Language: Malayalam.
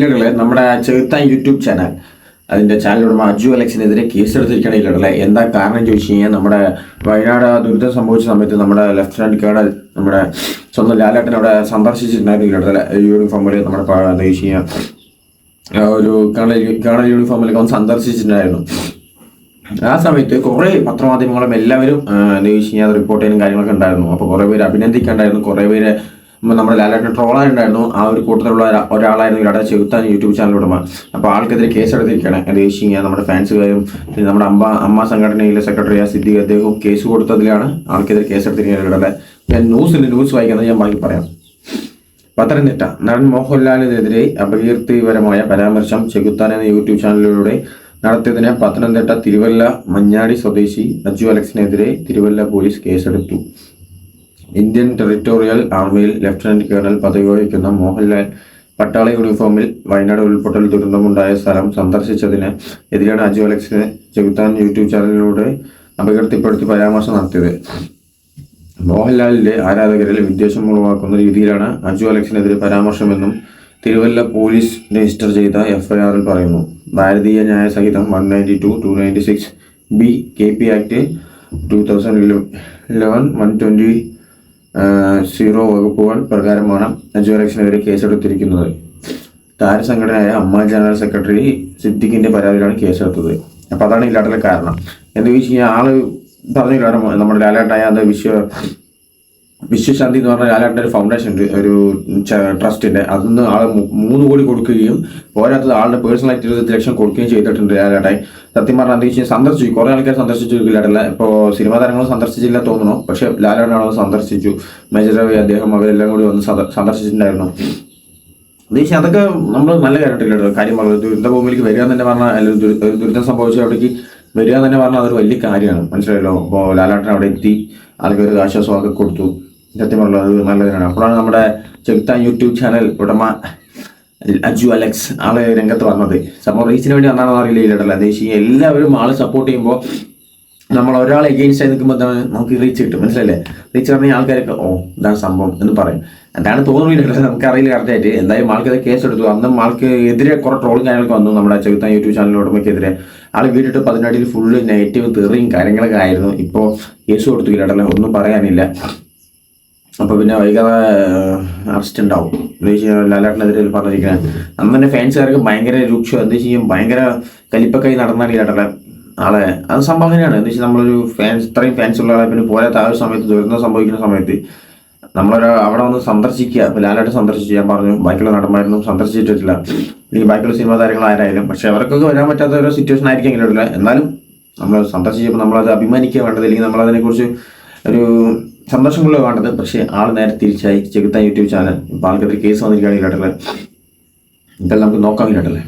ഇല്ലടല്ലേ നമ്മുടെ ചെറുത്താൻ യൂട്യൂബ് ചാനൽ അതിന്റെ ചാനൽ ഉടമ അജു അലക്സിനെതിരെ കേസ് ഇല്ലടല്ലേ എന്താ കാരണം ചോദിച്ചു കഴിഞ്ഞാൽ നമ്മുടെ വയനാട് ദുരിതം സംഭവിച്ച സമയത്ത് നമ്മുടെ ലെഫ്റ്റനന്റ് കേണൽ നമ്മുടെ സ്വന്തം ലാലേട്ടൻ അവിടെ സന്ദർശിച്ചിട്ടുണ്ടായിരുന്നു ഇല്ലടല്ലേ യൂണിഫോമിൽ നമ്മുടെ ദേശീയ ഒരു കേണൽ കേണൽ യൂണിഫോമിലൊക്കെ ഒന്ന് സന്ദർശിച്ചിട്ടുണ്ടായിരുന്നു. ആ സമയത്ത് കുറേ പത്രമാധ്യമങ്ങളും എല്ലാവരും ദേശീയ റിപ്പോർട്ട് ചെയ്യാനും കാര്യങ്ങളൊക്കെ ഉണ്ടായിരുന്നു. അപ്പോൾ കുറേ പേര് അഭിനന്ദിക്കണ്ടായിരുന്നു. കുറേ പേര് നമ്മുടെ ലാലേട്ടൻ ട്രോളായിട്ടുണ്ടായിരുന്നു. ആ ഒരു കൂട്ടത്തിലുള്ള ഒരാളായിരുന്നു ഇവിടെ ചെകുത്താൻ യൂട്യൂബ് ചാനൽ ഉടമ അപ്പോൾ ആൾക്കെതിരെ കേസ് എടുത്തിരിക്കുകയാണ് ചോദിച്ചു കഴിഞ്ഞാൽ നമ്മുടെ ഫാൻസുകാരും പിന്നെ നമ്മുടെ അമ്മ അമ്മ സംഘടനയിലെ സെക്രട്ടറി സിദ്ദിഖ് അദ്ദേഹവും കേസ് കൊടുത്തതിലാണ് ആൾക്കെതിരെ കേസ് എടുത്തിരിക്കുന്നത് ഇവിടെ ഞാൻ ന്യൂസിൽ ന്യൂസ് വായിക്കുന്നത് ഞാൻ ബാക്കി പറയാം. പത്തനംതിട്ട നടൻ മോഹൻലാലിനെതിരെ അപകീർത്തിപരമായ പരാമർശം ചെകുത്താൻ എന്ന യൂട്യൂബ് ചാനലിലൂടെ നടത്തിയതിന് പത്തനംതിട്ട തിരുവല്ല മഞ്ഞാടി സ്വദേശി അജു അലക്സിനെതിരെ തിരുവല്ല പോലീസ് കേസെടുത്തു. ഇന്ത്യൻ ടെറിറ്റോറിയൽ ആർമിയിൽ ലഫ്റ്റനന്റ് കേണൽ പദവി വഹിക്കുന്ന മോഹൻലാൽ പട്ടാള യൂണിഫോമിൽ വയനാട് ഉരുൾപൊട്ടൽ ദുരന്തമുണ്ടായ സ്ഥലം സന്ദർശിച്ചതിന് എതിരാണ് അജു അലക്സിനെ ചെകുത്താൻ യൂട്യൂബ് ചാനലിലൂടെ അപകീർത്തിപ്പെടുത്തി പരാമർശം നടത്തിയത്. മോഹൻലാലിന്റെ ആരാധകരിൽ വിദ്വേഷം ഉളവാക്കുന്ന രീതിയിലാണ് അജു അലക്സിനെതിരെ പരാമർശമെന്നും തിരുവല്ല പോലീസ് രജിസ്റ്റർ ചെയ്ത എഫ്ഐആറിൽ പറയുന്നു. ഭാരതീയ ന്യായ സഹിതം one ninety two two ninety six B K P act two thousand eleven one twenty zero വകുപ്പുകൾ പ്രകാരമാണ് അജു അലക്സിനെതിരെ കേസെടുത്തിരിക്കുന്നത്. താരസംഘടനയായ അമ്മ ജനറൽ സെക്രട്ടറി സിദ്ദിഖിന്റെ പരാതിയിലാണ് കേസെടുത്തത്. അപ്പോൾ അതാണ് ഇല്ലാട്ടുള്ള കാരണം. എന്താ വെച്ച് കഴിഞ്ഞാൽ ആൾ പറഞ്ഞില്ല നമ്മുടെ ലാലേട്ടായ അത് വിശ്വ വിശ്വശാന്തി എന്ന് പറഞ്ഞ ലാലേട്ടന്റെ ഒരു ഫൗണ്ടേഷൻ ഉണ്ട് ഒരു ട്രസ്റ്റിന്റെ അതിന്ന് ആൾ മൂന്ന് കോടി കൊടുക്കുകയും പോരാത്തത് ആളുടെ പേഴ്സണൽ ആയിട്ട് ഇരുപത് ലക്ഷം കൊടുക്കുകയും ചെയ്തിട്ടുണ്ട് ലാലേട്ടായി സത്യം പറഞ്ഞാൽ എന്താ വെച്ചാൽ സന്ദർശിച്ചു. കുറേ ആൾക്കാർ സന്ദർശിച്ചു ലാലേട്ടല്ല ഇപ്പോൾ സിനിമാ താരങ്ങളും സന്ദർശിച്ചില്ല തോന്നുന്നു. പക്ഷേ ലാലേട്ടനാണ് സന്ദർശിച്ചു. മേജർ രവി അദ്ദേഹം അവരെല്ലാം കൂടി വന്ന് സന്ദ- സന്ദർശിച്ചിട്ടുണ്ടായിരുന്നു. ദേശീയ അതൊക്കെ നമ്മൾ നല്ല കാര്യമായിട്ടില്ല കാര്യം പറഞ്ഞത് ദുരിത ഭൂമിയിലേക്ക് വരിക എന്ന് തന്നെ പറഞ്ഞാൽ അല്ലെങ്കിൽ ഒരു ദുരിതം സംഭവിച്ച അവിടേക്ക് വരിക എന്ന് തന്നെ പറഞ്ഞാൽ അതൊരു വലിയ കാര്യമാണ്. മനസ്സിലായല്ലോ? അപ്പോൾ ലാലാട്ടൻ അവിടെ എത്തി. ആൾക്കൊരു ആശ്വാസമൊക്കെ കൊടുത്തു. സത്യം പറഞ്ഞത് അത് നല്ലതിനാണ് അപ്പോഴാണ് നമ്മുടെ ചെകുത്താൻ യൂട്യൂബ് ചാനൽ ഉടമ അജു അലക്സ് ആൾ രംഗത്ത് വന്നത്. സംഭവം റീച്ചിന് വേണ്ടി വന്നാണെന്ന് അറിയില്ല ഇല്ലടല്ല ദേശീയ എല്ലാവരും ആൾ സപ്പോർട്ട് ചെയ്യുമ്പോൾ നമ്മൾ ഒരാൾ എഗെയിൻസ്റ്റ് ആയി നിൽക്കുമ്പോൾ നമുക്ക് റീച്ച് കിട്ടും മനസ്സിലല്ലേ റീച്ച് പറഞ്ഞ ആൾക്കാരൊക്കെ ഓ ഇതാണ് സംഭവം എന്ന് പറയും. എന്താണ് തോന്നുന്നില്ല നമുക്ക് അറിയില്ല കറക്റ്റായിട്ട്. എന്തായാലും ആൾക്കെതിരെ കേസ് എടുത്തു. അന്നും ആൾക്ക് എതിരെ കുറെ ട്രോളും കാര്യങ്ങളൊക്കെ വന്നു നമ്മുടെ ചെകുത്താൻ യൂട്യൂബ് ചാനൽ ഉടമയ്ക്കെതിരെ. ആൾ വീട്ടിട്ട് പതിനാട്ടിൽ ഫുള്ള് നെഗറ്റീവ് തെറിയും കാര്യങ്ങളൊക്കെ ആയിരുന്നു. ഇപ്പോൾ കേസ് കൊടുത്തു ഇല്ലടല്ല ഒന്നും പറയാനില്ല. അപ്പോൾ പിന്നെ വൈകാതെ അറസ്റ്റ് ഉണ്ടാവും എന്താ വെച്ചാൽ ലാലേട്ടനെതിരെ പറഞ്ഞിരിക്കുന്നത് അന്ന് തന്നെ ഫാൻസുകാർക്ക് ഭയങ്കര രൂക്ഷം. എന്താ ചെയ്യും? ഭയങ്കര കലിപ്പക്കായി നടന്നാണ് ഈ ലാലേട്ടൻ ആളെ. അത് സംഭവം അങ്ങനെയാണ് എന്താ വെച്ചാൽ നമ്മളൊരു ഫാൻസ് ഇത്രയും ഫാൻസ് ഉള്ള ആളെ പിന്നെ പോരാത്ത ആ ഒരു സമയത്ത് ദുരന്തം സംഭവിക്കുന്ന സമയത്ത് നമ്മളൊരു അവിടെ വന്ന് സന്ദർശിക്കുക. ഇപ്പോൾ ലാലായിട്ട് സന്ദർശിച്ചു. ഞാൻ പറഞ്ഞു ബാക്കിയുള്ള നടന്മാരൊന്നും സന്ദർശിച്ചിട്ടില്ല. അല്ലെങ്കിൽ ബാക്കിയുള്ള സിനിമാ താരങ്ങൾ ആരായാലും. പക്ഷെ അവർക്കൊക്കെ വരാൻ പറ്റാത്ത ഒരു സിറ്റുവേഷൻ ആയിരിക്കും എങ്കിലും എന്നാലും നമ്മൾ സന്ദർശിച്ചപ്പോൾ നമ്മളത് അഭിമാനിക്കുക വേണ്ടത് അല്ലെങ്കിൽ നമ്മളതിനെക്കുറിച്ച് ഒരു സന്തോഷമുള്ള വേണ്ടത് പക്ഷേ ആൾ നേരെ തിരിച്ചായി. ചെകുത്താൻ യൂട്യൂബ് ചാനൽ. ഇപ്പോൾ ആൾക്കെതിരെ കേസ് വന്നിരിക്കുകയാണെങ്കിൽ ഇതെല്ലാം നമുക്ക് നോക്കാം വേണ്ടിയിട്ടല്ലേ